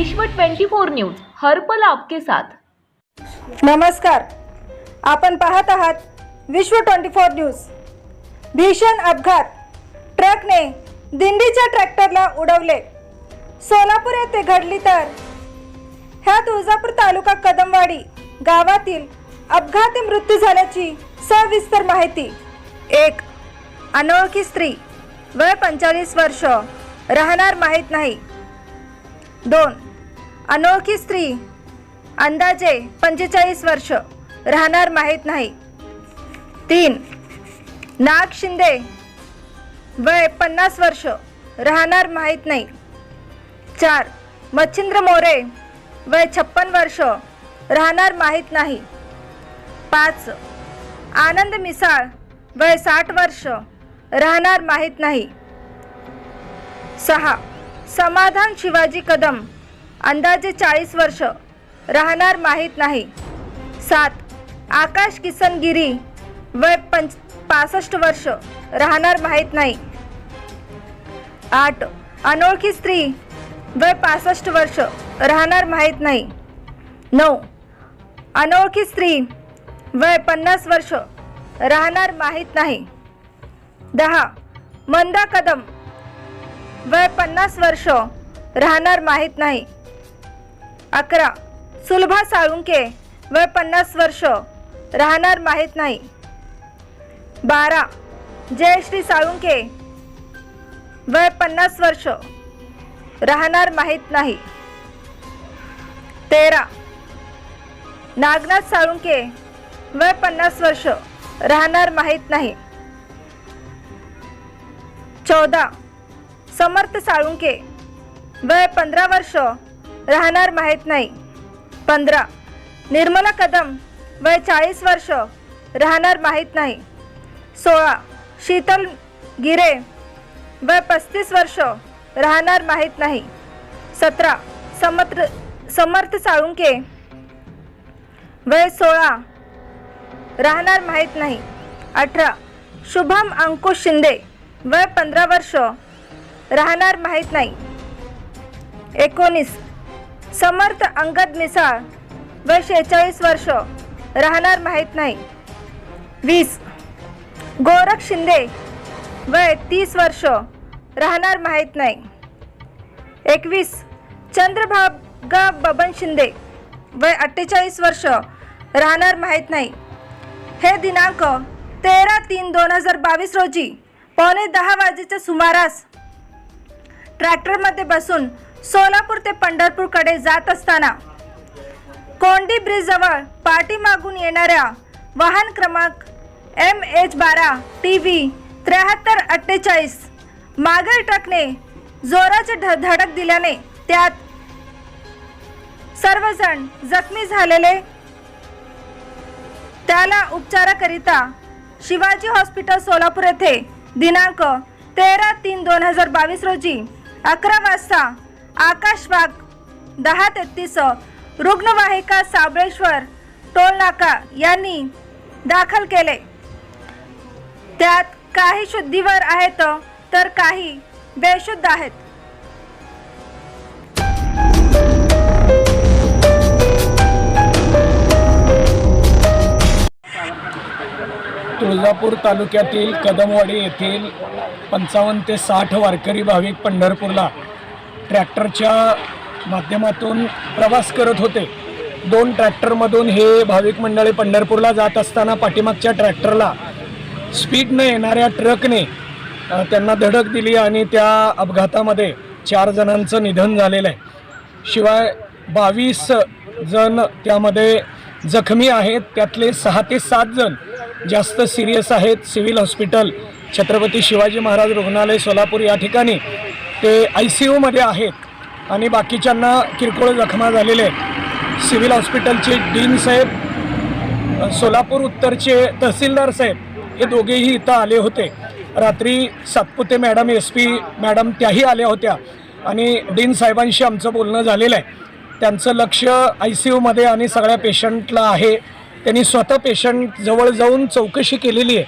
विश्व 24 न्यूज हर्पल आपके साथ. नमस्कार. आपण पाहत आहात विश्व ट्वेंटी फोर न्यूज. भीषण अपघात. ट्रकने दिंडीच्या ट्रॅक्टरला उडवले. सोलापूर येथे घडली तर. ह्या तुळजापूर तालुका कदमवाडी गावातील अपघाती मृत्यू झाल्याची सविस्तर माहिती. एक अनोळखी स्त्री. वय पंचेचाळीस वर्ष. राहणार माहीत नाही. दोन अनोळखी स्त्री अंदाजे पंचेचाळीस वर्ष राहणार माहीत नाही. तीन नाग शिंदे वय पन्नास वर्ष राहणार माहीत नाही. चार मच्छिंद्र मोरे वय छप्पन वर्ष राहणार माहीत नाही. पाच आनंद मिसाळ वय साठ वर्ष राहणार माहीत नाही. सहा समाधान शिवाजी कदम अंदाजे चाळीस वर्ष राहणार माहीत नाही. सात आकाश किसन गिरी वय पंच पासष्ट वर्ष राहणार माहीत नाही. आठ अनोळखी स्त्री वय पासष्ट वर्ष राहणार माहीत नाही. नऊ अनोळखी स्त्री वय पन्नास वर्ष राहणार माहीत नाही. दहा मंदा कदम वय पन्नास वर्ष राहणार माहीत नाही. अकरा. सुलभा साळुंके. वय पन्नास वर्ष. राहणार माहीत नाही. बारा. जयश्री साळुंके. वय पन्नास वर्ष. राहणार माहीत नाही. तेरा. नागनाथ साळुंके. वय पन्नास वर्ष. राहणार माहीत नाही. चौदा. समर्थ साळुंके. वय पंधरा वर्ष. राहणार माहीत नाही. पंधरा. निर्मला कदम वय चाळीस वर्ष राहणार माहीत नाही. सोळा. शीतल गिरे वय पस्तीस वर्ष राहणार माहीत नाही. सतरा. समर्थ समर्थ साळुंके वय सोळा राहणार माहीत नाही. अठरा. शुभम अंकुश शिंदे वय पंधरा वर्ष राहणार माहीत नाही. एकोणीस. समर्थ अंगद मिसाळ वय शेहेचाळीस वर्ष. राहणार माहीत नाही. वीस. गोरख शिंदे वय तीस वर्ष. राहणार माहीत नाही. एकवीस. चंद्रभागा बबन शिंदे वय अठ्ठेचाळीस वर्ष. राहणार माहीत नाही. हे दिनांक तेरा तीन दोन हजार बावीस रोजी पावणे दहा वाजेच्या सुमारास ट्रॅक्टरमध्ये बसून सोलापूर ते पंढरपूरकडे जात असताना कोंडी ब्रिजजवळ पाठीमागून येणाऱ्या वाहन क्रमांक एम एच बारा टी व्ही त्र्याहत्तर अठ्ठेचाळीस मागील ट्रकने जोराचे ध धडक दिल्याने त्यात सर्वजण जखमी झालेले. त्याला उपचाराकरिता शिवाजी हॉस्पिटल सोलापूर येथे दिनांक तेरा तीन दोन हजार बावीस रोजी अकरा वाजता आकाश वाघ दहा तेहतीस रुग्णवाहिका साबळेश्वर टोलनाका यांनी दाखल केले. त्यात काही शुद्धीवर आहेत तर काही बेशुद्ध आहेत. तुळजापूर तालुक्यातील कदमवाडी येथील पंचावन्न ते साठ वारकरी भाविक पंढरपूरला ट्रॅक्टरच्या माध्यमातून प्रवास करत होते. दोन ट्रॅक्टरमधून हे भाविक मंडळी पंढरपूरला जात असताना पाठीमागच्या ट्रॅक्टरला स्पीडनं येणाऱ्या ट्रकने त्यांना धडक दिली आणि त्या अपघातामध्ये चार जणांचं निधन झालेलं आहे. शिवाय बावीस जण त्यामध्ये जखमी आहेत. त्यातले सहा ते सात जण जास्त सिरियस आहेत. सिव्हिल हॉस्पिटल छत्रपती शिवाजी महाराज रुग्णालय सोलापूर या ठिकाणी ते आय सी यूमध्ये आहेत. आणि बाकीच्यांना किरकोळ जखमा झालेले आहेत. सिव्हिल हॉस्पिटलचे डीन साहेब सोलापूर उत्तरचे तहसीलदार साहेब हे दोघेही इथं आले होते. रात्री Satpute madam S P madam त्याही आल्या होत्या. आणि डीन साहेबांशी आमचं बोलणं झालेलं आहे. त्यांचं लक्ष आय सी यूमध्ये आणि सगळ्या पेशंटला आहे. त्यांनी स्वतः पेशंट जवळ जाऊन चौकशी केलेली आहे.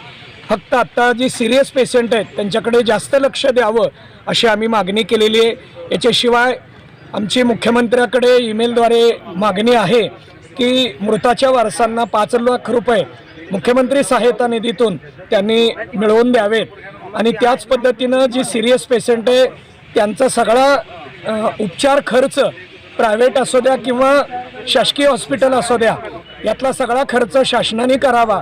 फक्त आत्ता जे सिरियस पेशंट आहेत त्यांच्याकडे जास्त लक्ष द्यावं अशी आम्ही मागणी केलेली आहे. याच्याशिवाय आमची मुख्यमंत्र्याकडे ईमेलद्वारे मागणी आहे की मृताच्या वारसांना पाच लाख रुपये मुख्यमंत्री सहायता निधीतून त्यांनी मिळवून द्यावेत. आणि त्याच पद्धतीनं जी सिरियस पेशंट आहे त्यांचा सगळा उपचार खर्च प्रायव्हेट असू द्या किंवा शासकीय हॉस्पिटल असू द्या यातला सगळा खर्च शासनाने करावा.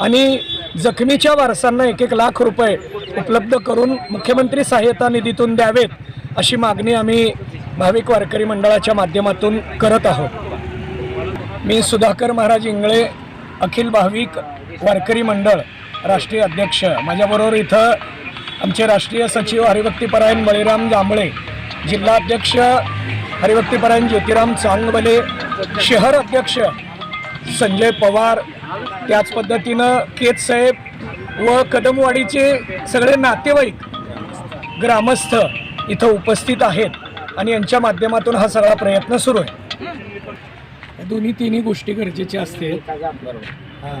आणि जखमीच्या वारसांना एक एक लाख रुपये उपलब्ध करून मुख्यमंत्री सहाय्यता निधीतून द्यावेत अशी मागणी आम्ही भाविक वारकरी मंडळाच्या माध्यमातून करत आहोत. मी सुधाकर महाराज इंगळे अखिल भाविक वारकरी मंडळ राष्ट्रीय अध्यक्ष. माझ्याबरोबर इथं आमचे राष्ट्रीय सचिव हरिभक्तीपरायण बळीराम जांभळे जिल्हाध्यक्ष हरिभक्तीपरायण ज्योतिराम चांगबले शहर अध्यक्ष संजय पवार त्याच पद्धतीनं केत साहेब व कदमवाडीचे सगळे नातेवाईक ग्रामस्थ इथं उपस्थित आहेत आणि यांच्या माध्यमातून हा सगळा प्रयत्न सुरू आहे. दोन्ही तिन्ही गोष्टी गरजेच्या असते हां.